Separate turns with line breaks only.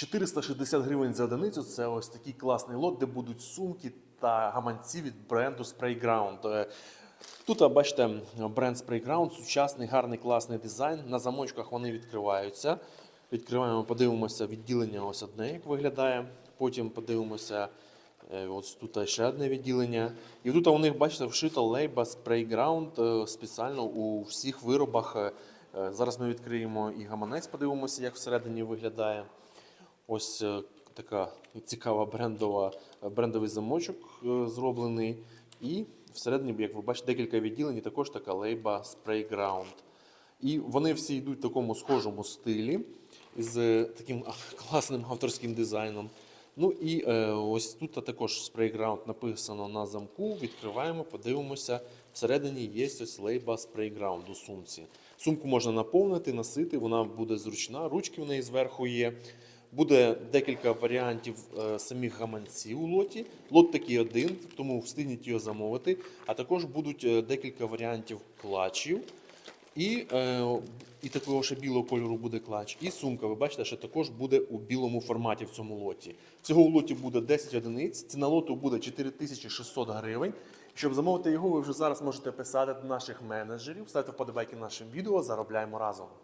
460 гривень за одиницю це ось такий класний лот, де будуть сумки та гаманці від бренду Sprayground. Е, Тут, бачите, бренд Sprayground, сучасний, гарний, класний дизайн. На замочках вони відкриваються. Відкриваємо, подивимося відділення ось одне, як виглядає. Потім подивимося е, ось тут ще одне відділення. І тут у них, бачите, вшито лейба Sprayground е, спеціально у всіх виробах. Зараз ми відкриємо і гаманець, подивимося, як всередині виглядає. Ось е, така цікава брендова, брендовий замочок е, зроблений. І всередині, як ви бачите, декілька відділень, і також така лейба Sprayground. І вони всі йдуть в такому схожому стилі з е, таким класним авторським дизайном. Ну і е, ось тут також Sprayground написано на замку. Відкриваємо, подивимося. Всередині є ось лейба Sprayground у сумці. Сумку можна наповнити, носити, вона буде зручна, ручки в неї зверху є. Буде декілька варіантів е, самих гаманців у лоті. Лот такий один, тому встигніть його замовити. А також будуть е, декілька варіантів клачів. І, е, і такого ще білого кольору буде клач. І сумка, ви бачите, що також буде у білому форматі в цьому лоті. Всього у лоті буде 10 одиниць. Ціна лоту буде 4600 гривень. Щоб замовити його, ви вже зараз можете писати до наших менеджерів, ставте вподобайки нашим відео, заробляємо разом.